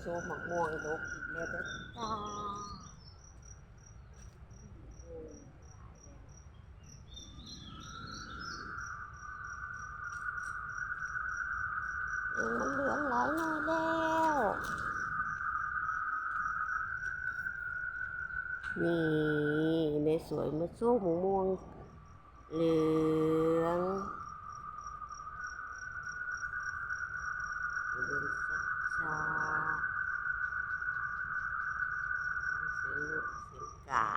โซมหมักม่วงดกอีกแล้วเด้อจ้าเออมันเหลืองหลายหน่อยแล้วนี่ในสวยมาสู้หมูม่วงเหลืองเดินช้าๆเสียงนกเสียงกา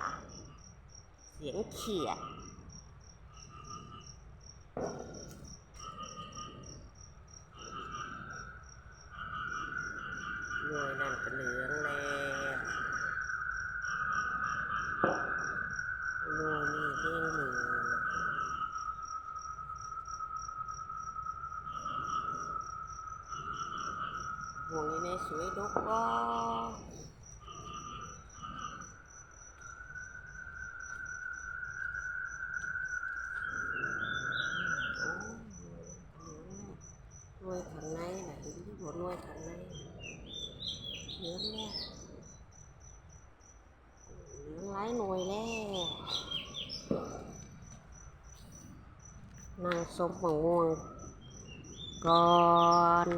เสียงเขียดหน่วยนั่นก็เหลืองแล้วโน่นนี่ก็เด้งเลยห่วงในสวยดกก็โอ้เหลืองแล้วหน่วยข้างในน่ะเห็นที่หัวหน่วยข้างในเหลืองแล้วเหลืองหน่วยแล้วนางสมมะม่วงก่อน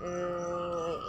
เออ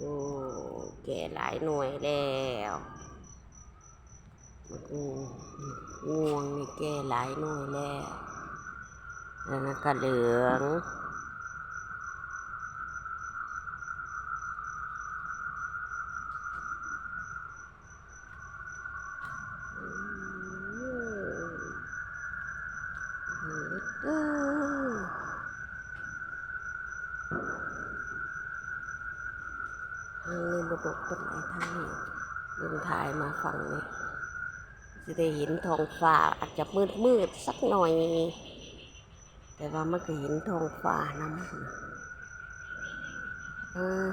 โอ้แก่หลายหน่วยแล้วงูง่วงนี่แก่หลายหน่วยแล้วแล้วนั่นก็เหลืองอืมเหลืองเด้อ ทางนี้ บดกต้นไม้ทางนี้เดินถ่ายมาฝั่งนี้จะได้เห็นทองฟ้าอาจจะมืดมืดๆสักหน่อย แต่ว่ามันก็เห็นทองฟ้านำเออ